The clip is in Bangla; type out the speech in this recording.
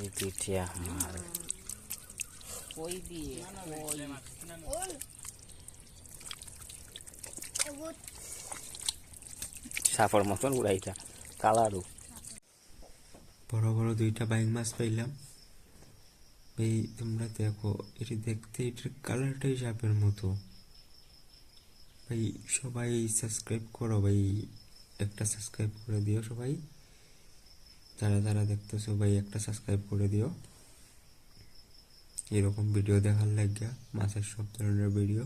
এই দুইটা আমার। কই দিয়ে? সাপের মতন পুরা এইটা কালারও। বড় বড় দুইটা বাইং মাছ পাইলাম। এই তোমরা দেখো এটি দেখতে এটার কালারটাই সাপের মতো। ভাই সবাই সাবস্ক্রাইব করো ভাই। একটা সাবস্ক্রাইব করে দিও সবাই। যারা যারা দেখতেছো ভাই, একটা সাবস্ক্রাইব করে দিও। এরকম ভিডিও দেখার লাগিয়া মাছের সব ধরনের ভিডিও